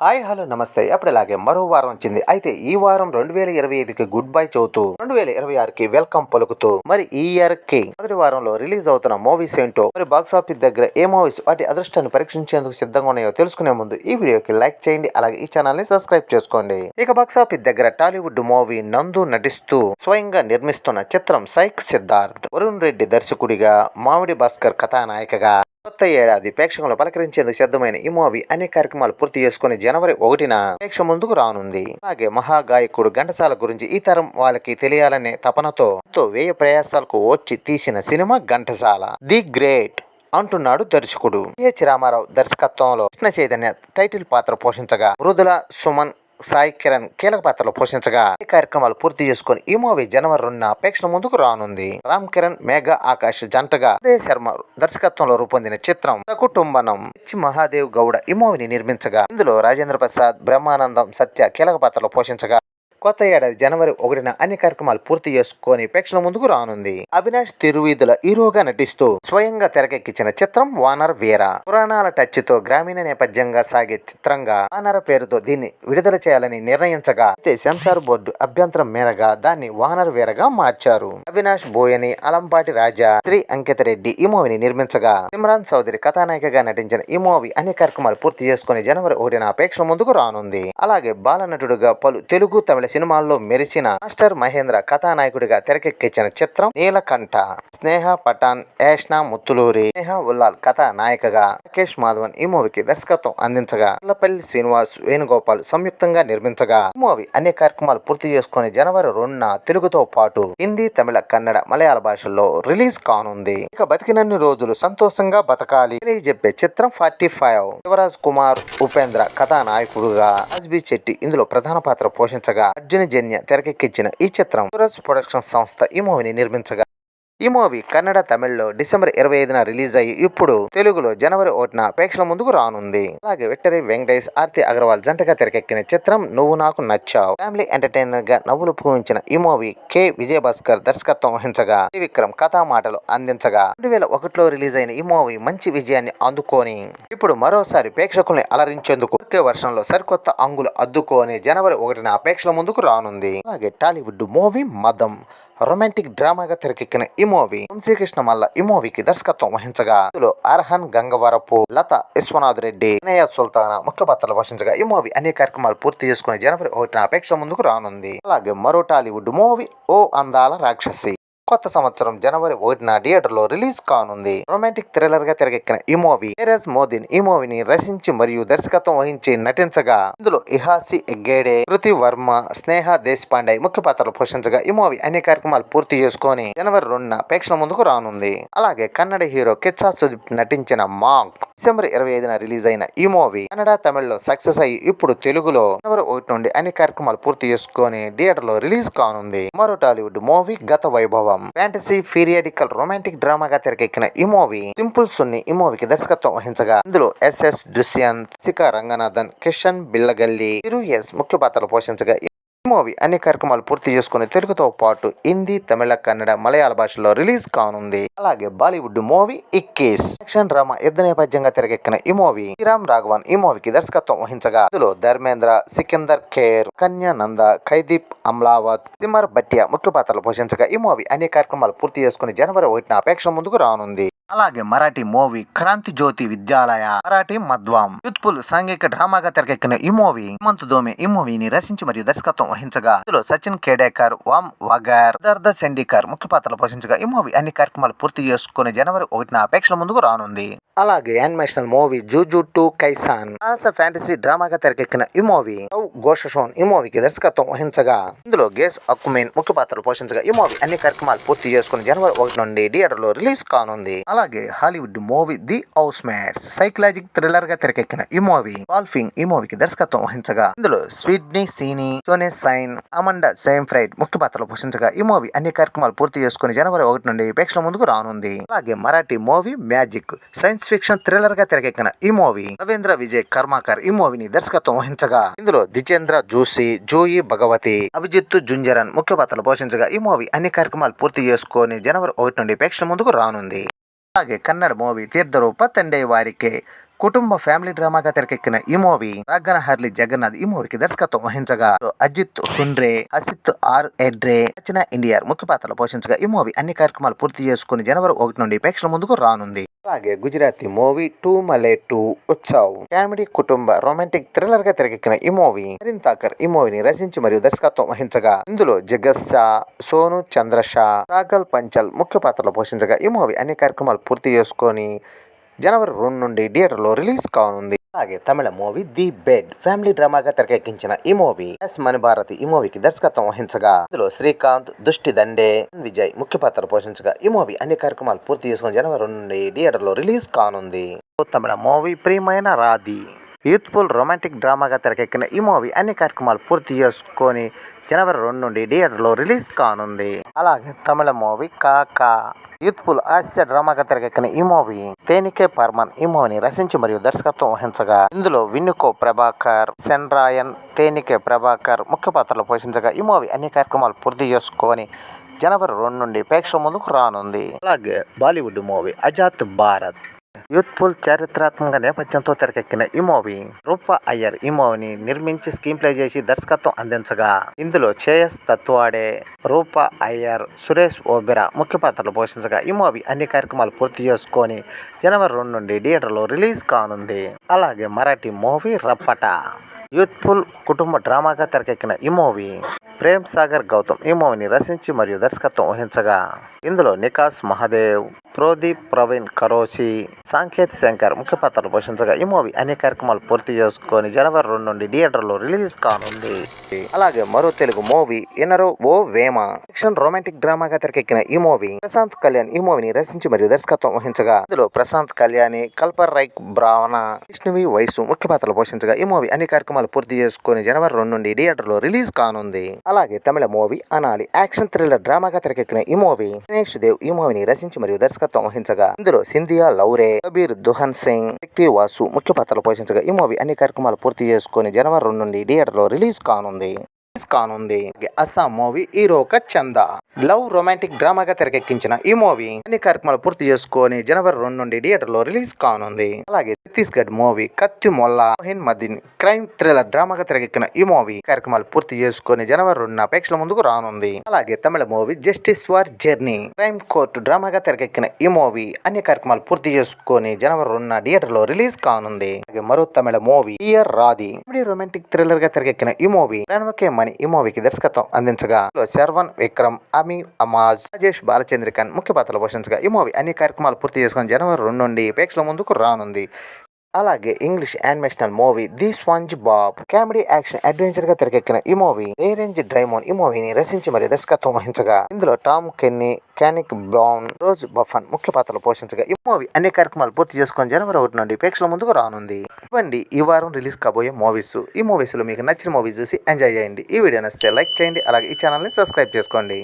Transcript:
Hi hello నమస్తే. అప్పుడలాగే మరో వారం వచ్చింది. అయితే ఈ వారం రెండు వేల ఇరవై ఐదుకి గుడ్ బై చదువుతూ రెండు వేల ఇరవై ఆరుకి వెల్కమ్ పలుకుతూ మరి ఈ ఇయర్కి మొదటి వారంలో రిలీజ్ అవుతున్న మూవీస్ ఏంటో మరి బాక్స్ ఆఫీస్ దగ్గర ఏ మూవీస్ వాటి అదృష్టాన్ని పరీక్షించేందుకు సిద్ధంగా ఉన్నాయో తెలుసుకునే ముందు ఈ వీడియోకి లైక్ చేయండి. అలాగే ఈ ఛానల్ని సబ్స్క్రైబ్ చేసుకోండి. ఇక బాక్స్ ఆఫీస్ దగ్గర టాలీవుడ్ మూవీ నందు నటిస్తూ స్వయంగా నిర్మిస్తున్న చిత్రం సైక్ సిద్ధార్థ్ వరుణ్ రెడ్డి దర్శకుడిగా మామిడి భాస్కర్ కథానాయికగా. కొత్త ఏడాది ప్రేక్షకులు పలకరించేందుకు సిద్ధమైన ఈ మూవీ అనేక కార్యక్రమాలు పూర్తి చేసుకుని జనవరి ఒకటిన ప్రేక్ష ముందుకు రానుంది. అలాగే మహాగాయకుడు ఘంటసాల గురించి ఈ తరం వాళ్ళకి తెలియాలనే తపనతో ఎంతో వ్యయ ప్రయాసాలకు వచ్చి తీసిన సినిమా ఘంటసాల. ది గ్రేట్ అంటున్నాడు దర్శకుడు. ఏహెచ్ రామారావు దర్శకత్వంలో కృష్ణ చైతన్య టైటిల్ పాత్ర పోషించగా మృదుల సుమన్ సాయి కిరణ్ కీలక పాత్రలు పోషించగా ఈ కార్యక్రమాలు పూర్తి చేసుకుని ఈ మూవీ జనవరి రెండున ప్రేక్షణ ముందుకు రానుంది. రామ్ కిరణ్ మేఘ ఆకాష్ జంటగా ఉదయ శర్మ దర్శకత్వంలో రూపొందిన చిత్రం కుటుంబనం హెచ్ మహాదేవ్ గౌడ ఈ మూవీని నిర్మించగా ఇందులో రాజేంద్ర ప్రసాద్ బ్రహ్మానందం సత్య కీలక పాత్రలు పోషించగా కొత్త ఏడాది జనవరి ఒకటిన అన్ని కార్యక్రమాలు పూర్తి చేసుకొని ప్రేక్షణ ముందుకు రానుంది. అవినాష్ తిరువీధుల హీరోగా నటిస్తూ స్వయంగా తెరకెక్కించిన చిత్రం వానర్ వీర. పురాణాల టచ్తో గ్రామీణ నేపథ్యంగా సాగే చిత్రంగా వానర్ పేరుతో దీన్ని విడుదల చేయాలని నిర్ణయించగా అయితే సెన్సార్ బోర్డు అభ్యంతరం మేరగా దాన్ని వానర్ వీరగా మార్చారు. అవినాష్ బోయని అలంపాటి రాజా శ్రీ అంకిత రెడ్డి ఈ మూవీని నిర్మించగా ఇమ్రాన్ చౌదరి కథానాయికగా నటించిన ఈ మూవీ అన్ని కార్యక్రమాలు పూర్తి చేసుకుని జనవరి ఒకటిన ప్రేక్షణ ముందుకు రానుంది. అలాగే బాలనటుడుగా పలు తెలుగు తమిళ సినిమాల్లో మెరిసిన మాస్టర్ మహేంద్ర కథానాయకుడిగా తెరకెక్కించిన చిత్రం నీలకంఠ. స్నేహ పఠాన్ ఏష్నా ముత్తులూరి స్నేహ ఉల్లాల్ కథానాయికగా రాకేష్ మాధవన్ ఈ మూవీకి దర్శకత్వం అందించగా అల్లపల్లి శ్రీనివాస్ వేణుగోపాల్ సంయుక్తంగా నిర్మించగా ఈ మూవీ అన్ని కార్యక్రమాలు పూర్తి చేసుకుని జనవరి రెండున తెలుగుతో పాటు హిందీ తమిళ కన్నడ మలయాళ భాషల్లో రిలీజ్ కానుంది. ఇక బతికినన్ని రోజులు సంతోషంగా బతకాలి చెప్పే చిత్రం ఫార్టీ ఫైవ్. శివరాజ్ కుమార్ ఉపేంద్ర కథానాయకుడుగా రాజ్బీ చెట్టి ఇందులో ప్రధాన పాత్ర పోషించగా అర్జున జన్య తెరకెక్కించిన ఈ చిత్రం సూరజ్ ప్రొడక్షన్ సంస్థ ఈ మూవీని నిర్మించగా ఈ మూవీ కన్నడ తమిళ్ళో డిసెంబర్ ఇరవై ఐదున రిలీజ్ అయ్యి ఇప్పుడు తెలుగులో జనవరి ఒకటిన ప్రేక్షకుల ముందుకు రానుంది. అలాగే విక్టరీ వెంకటేష్ ఆర్తి అగర్వాల్ జంటగా తెరకెక్కిన చిత్రం నువ్వు నాకు నచ్చావు. ఫ్యామిలీ ఎంటర్టైనర్గా నవ్వులు పూవించిన ఈ మూవీ కె. విజయభాస్కర్ దర్శకత్వం వహించగా విక్రమ్ కథా మాటలు అందించగా రెండు వేల ఒకటిలో రిలీజ్ అయిన ఈ మూవీ మంచి విజయాన్ని అందుకొని. ఇప్పుడు మరోసారి ప్రేక్షకుల్ని అలరించేందుకు ఒకే వర్షంలో సరికొత్త అంగులు అద్దుకొని జనవరి ఒకటిన ప్రేక్షకుల ముందుకు రానుంది. అలాగే టాలీవుడ్ మూవీ మదం. రొమాంటిక్ డ్రామాగా తెరకెక్కిన ఈ మూవీ వంశీకృష్ణ మల్ల ఈ మూవీకి దర్శకత్వం వహించగా ఇందులో అర్హన్ గంగవరపు లత విశ్వనాథ్ రెడ్డి వినయ సుల్తానా ముఖ్య పాత్రలు పోషించగా ఈ మూవీ అనేక కార్యక్రమాలు పూర్తి చేసుకుని జనవరి ఒకటిన అపేక్ష ముందుకు రానుంది. అలాగే మరో టాలీవుడ్ మూవీ ఓ అందాల రాక్షసి. కొత్త సంవత్సరం జనవరి ఒకటిన థియేటర్లో రిలీజ్ కానుంది. రొమాంటిక్ థ్రిల్లర్గా తెరకెక్కిన ఈ మూవీ నీరజ్ మోదిన్ ఈ మూవీని రచించి మరియు దర్శకత్వం వహించి నటించగా ఇందులో ఇహాసి ఎగ్గేడే కృతి వర్మ స్నేహ దేశపాండే ముఖ్య పాత్రలు పోషించగా ఈ మూవీ అన్ని కార్యక్రమాలు పూర్తి చేసుకొని జనవరి రెండున ప్రేక్షకుల ముందుకు రానుంది. అలాగే కన్నడ హీరో కిచ్చా సుదీప్ నటించిన మాంక్ డిసెంబర్ ఇరవై ఐదున రిలీజ్ అయిన ఈ మూవీ కన్నడ తమిళ్ళో సక్సెస్ అయ్యి ఇప్పుడు తెలుగులో జనవరి ఒకటి నుండి అన్ని కార్యక్రమాలు పూర్తి చేసుకొని థియేటర్లో రిలీజ్ కానుంది. మరో టాలీవుడ్ మూవీ గత వైభవం ఫ్యాంటసీ పీరియాడికల్ రొమాంటిక్ డ్రామాగా తెరకెక్కిన ఈ మూవీ సింపుల్ సున్ని ఈ మూవీకి దర్శకత్వం వహించగా ఇందులో ఎస్ఎస్ దుష్యంత్ సికా రంగనాథన్ కిషన్ బిల్లగల్లి చిరు ఎస్ ముఖ్య పాత్రలు పోషించగా మూవీ అన్ని కార్యక్రమాలు పూర్తి చేసుకుని తెలుగుతో పాటు హిందీ తమిళ కన్నడ మలయాళ భాషలో రిలీజ్ కానుంది. అలాగే Bollywood movie Ikkis. Action drama యుద్ధ నేపథ్యంగా తెరకెక్కిన ఈ మూవీ శ్రీరామ్ రాఘవన్ ఈ మూవీకి దర్శకత్వం వహించగా ఇందులో ధర్మేంద్ర సికిందర్ ఖేర్ కన్యా నంద ఖైదీప్ అమ్లావత్ సిమర్ భట్టియా ముఖ్య పాత్రలు పోషించగా ఈ మూవీ అన్ని కార్యక్రమాలు పూర్తి చేసుకుని జనవరి ఒకటిన అపేక్ష ముందుకు రానుంది. అలాగే మరాఠీ మూవీ క్రాంతి జ్యోతి విద్యాలయ మరాఠీ మద్వాం. యూత్ఫుల్ సాంఘిక డ్రామాగా తెరకెక్కిన ఈ మూవీ హేమంత్ దోమే ఈ మూవీని రచించి మరియు దర్శకత్వం వహించగా ఇందులో సచిన్ కేడేకర్ వామ్ వగార్ దర్ద సెండికర్ ముఖ్య పాత్రలు పోషించగా ఈ మూవీ అన్ని కార్యక్రమాలు పూర్తి చేసుకుని జనవరి ఒకటిన అపేక్షల ముందుకు రానుంది. అలాగే యానిమేషనల్ మూవీ జూజు టు కైసాన్ సాహస ఫ్యాంటసీ డ్రామాగా తెరకెక్కిన ఈ మూవీ గోషోన్ ఘోషోన్ ఈ మూవీకి దర్శకత్వం వహించగా ఇందులో గేస్ అక్కుమేన్ ముఖ్య పాత్రలు పోషించగా ఈ మూవీ అన్ని కార్యక్రమాలు పూర్తి చేసుకుని జనవరి ఒకటి నుండి థియేటర్లో రిలీజ్ కానుంది. అలాగే Hollywood movie the housemaid psychological థ్రిల్లర్గా తెరకెక్కిన ఈ మూవీ వాల్ఫింగ్ ఈ మూవీకి దర్శకత్వం వహించగా ఇందులో స్వీడ్ని సీని సోనే సైన్ అమండా సేమ్ ఫ్రైడ్ ముఖ్య పాత్రలు పోషించగా ఈ మూవీ అన్ని కార్యక్రమాలు పూర్తి చేసుకుని జనవరి ఒకటి నుండి ప్రేక్షకుల ముందుకు రానుంది. అలాగే Marathi movie magic science fiction థ్రిల్లర్గా తెరకెక్కిన ఈ మూవీ రవీంద్ర విజయ్ కర్మాకర్ ఈ మూవీని దర్శకత్వం వహించగా ఇందులో జితేంద్ర జోషి జోయి భగవతి అభిజిత్ జుంజరన్ ముఖ్య పాత్రలు పోషించగా ఈ మూవీ అన్ని కార్యక్రమాలు పూర్తి చేసుకొని జనవరి ఒకటి నుండి ప్రేక్షకుల ముందుకు రానుంది. అలాగే కన్నడ మూవీ తీర్థరూప తండే వారికే కుటుంబ ఫ్యామిలీ డ్రామాగా తెరకెక్కిన ఈ మూవీ రాగన హర్లీ జగన్నాథ్ ఈ మూవీకి దర్శకత్వం వహించగా అజిత్ హుండ్రే అసిత్ ఆర్ ఎడ్రే రచన ఇండియా ముఖ్య పాత్రలు పోషించగా ఈ మూవీ అన్ని కార్యక్రమాలు పూర్తి చేసుకుని జనవరి ఒకటి నుండి ప్రేక్షకుల ముందుకు రానుంది. అలాగే గుజరాతీ మూవీ టూ మలే టూ ఉత్సవ్ కామెడీ కుటుంబ రొమాంటిక్ థ్రిల్లర్గా తెరకెక్కిన ఈ మూవీ హరిన్ తాకర్ ఈ మూవీని రచించి మరియు దర్శకత్వం వహించగా ఇందులో జగత్ షా సోను చంద్ర షా సాగల్ పంచల్ ముఖ్య పాత్రలు పోషించగా ఈ మూవీ అన్ని కార్యక్రమాలు పూర్తి చేసుకొని జనవరి రెండు నుండి థియేటర్లో రిలీజ్ కానుంది. అలాగే Tamil movie the bed family డ్రామాగా తెరకెక్కించిన ఈ మూవీ ఎస్ మణిభారతి ఈ మూవీకి దర్శకత్వం వహించగా ఇందులో శ్రీకాంత్ దుష్టి దండే విజయ్ ముఖ్య పాత్ర పోషించగా ఈ మూవీ అన్ని కార్యక్రమాలు పూర్తి చేసుకుని జనవరి రెండు నుండి థియేటర్లో రిలీజ్ కానుంది. తమిళ మూవీ ప్రియమైన రాధి. యూత్ఫుల్ రొమాంటిక్ డ్రామాగా తెరకెక్కిన ఈ మూవీ అన్ని కార్యక్రమాలు పూర్తి చేసుకొని జనవరి రెండు నుండి థియేటర్లో రిలీజ్ కానుంది. అలాగే తమిళ మూవీ కాకా. యూత్ఫుల్ హాస్య డ్రామాగా తెరకెక్కిన ఈ మూవీ తేనికే పర్మన్ ఈ మూవీని రచించి మరియు దర్శకత్వం వహించగా ఇందులో విన్నుకో ప్రభాకర్ సెన్రాయన్ తేనికే ప్రభాకర్ ముఖ్య పాత్రలు పోషించగా ఈ మూవీ అన్ని కార్యక్రమాలు పూర్తి చేసుకొని జనవరి రెండు నుండి ప్రేక్షకుల ముందుకు రానుంది. అలాగే Bollywood movie Azaad Bharat youthful చారిత్రాత్మక నేపథ్యంతో తెరకెక్కిన ఈ మూవీ రూప అయ్యర్ ఈ మూవీని నిర్మించి స్క్రీన్ ప్లే చేసి దర్శకత్వం అందించగా ఇందులో చేయస్ తత్వాడే రూప అయ్యర్ సురేష్ ఓబెరా ముఖ్య పాత్రలు పోషించగా ఈ మూవీ అన్ని కార్యక్రమాలు పూర్తి చేసుకొని జనవరి రెండు నుండి థియేటర్లో రిలీజ్ కానుంది. అలాగే మరాఠీ మూవీ రప్పట. యూత్ఫుల్ కుటుంబ డ్రామాగా తెరకెక్కిన ఈ మూవీ ప్రేమ్ సాగర్ గౌతమ్ ఈ మూవీని రచించి మరియు దర్శకత్వం వహించగా ఇందులో నికాస్ మహాదేవ్ ప్రోదీప్ ప్రవీణ్ కరోచి సాంకేత్ శంకర్ ముఖ్య పాత్రలు పోషించగా ఈ మూవీ అన్ని కార్యక్రమాలు పూర్తి చేసుకొని జనవరి రెండు నుండి థియేటర్లో రిలీజ్ కానుంది. అలాగే మరో తెలుగు మూవీ ఎనరో ఓ వేమ. యాక్షన్ రొమాంటిక్ డ్రామాగా తెరకెక్కిన ఈ మూవీ ప్రశాంత్ కళ్యాణ్ ఈ మూవీని రచించి మరియు దర్శకత్వం వహించగా అందులో ప్రశాంత్ కళ్యాణి కల్పర్ రైక్ బ్రావణ విష్ణువి వయసు ముఖ్య పాత్రలు పోషించగా ఈ మూవీ అన్ని కార్యక్రమాలు పూర్తి చేసుకొని జనవరి రెండు నుండి థియేటర్లో రిలీజ్ కానుంది. అలాగే తమిళ మూవీ అనాలి యాక్షన్ థ్రిల్లర్ డ్రామాగా తెరకెక్కిన ఈ మూవీ దినేష్ దేవ్ ఈ మూవీని రచించి మరియు దర్శకత్వం వహించగా ఇందులో సింధియా లౌరే కబీర్ దుహన్ సింగ్ శక్తి వాసు ముఖ్య పాత్రలు పోషించగా ఈ మూవీ అన్ని కార్యక్రమాలు పూర్తి చేసుకుని జనవరి రెండు నుండి థియేటర్లో రిలీజ్ కానుంది. రిలీజ్ కానుంది. అస్సాం మూవీ హీరోక చందా. లవ్ రొమాంటిక్ డ్రామాగా తెరకెక్కించిన ఈ మూవీ అన్ని కార్యక్రమాలు పూర్తి చేసుకొని జనవరి రెండు నుండి థియేటర్లో రిలీజ్ కానుంది. అలాగే ఛత్తీస్గఢ్ మూవీ కత్తి మొల్లా మోహిన్ మదిన్ క్రైమ్ థ్రిల్లర్ డ్రామాగా తెరకెక్కిన ఈ మూవీ కార్యక్రమాలు పూర్తి చేసుకొని జనవరి రెండున ప్రేక్షకుల ముందుకు రానుంది. అలాగే Tamil movie justice war journey crime court డ్రామాగా తెరకెక్కిన ఈ మూవీ అన్ని కార్యక్రమాలు పూర్తి చేసుకొని జనవరి రెండున థియేటర్లో రిలీజ్ కానుంది. అలాగే మరో తమిళ మూవీ ఇయర్ రాది రొమాంటిక్ థ్రిల్లర్గా తెరకెక్కిన ఈ మూవీ రణవకే అని ఈ మూవీకి దర్శకత్వం అందించగా శర్వన్ విక్రమ్ అమీ అమాజ్ రాజేష్ బాలచంద్రికన్ ముఖ్య పాత్రలు పోషించగా ఈ మూవీ అన్ని కార్యక్రమాలు పూర్తి చేసుకుని జనవరి రెండు నుండి ప్రేక్షకుల ముందుకు రానుంది. అలాగే English animational movie the SpongeBob comedy action అడ్వెంచర్గా తెరకెక్కిన ఈ మూవీ రేంజ్ డ్రైమోన్ ఈ మూవీని రచించి మరియు దర్శకత్వం వహించగా. ఇందులో టామ్ కెన్నీ క్యానిక్ బ్రౌన్ రోజ్ బఫన్ ముఖ్య పాత్రలు పోషించగా. ఈ మూవీ అన్ని కార్యక్రమాలు పూర్తి చేసుకొని జనవరి ఒకటి నుండి ప్రేక్షకుల ముందుకు రానుంది. ఇవ్వండి ఈ వారం రిలీజ్ కాబోయే మూవీస్. ఈ మూవీస్లో మీకు నచ్చిన మూవీ చూసి ఎంజాయ్ చేయండి. ఈ వీడియో నచ్చితే లైక్ చేయండి అలాగే ఈ ఛానల్ని సబ్స్క్రైబ్ చేసుకోండి.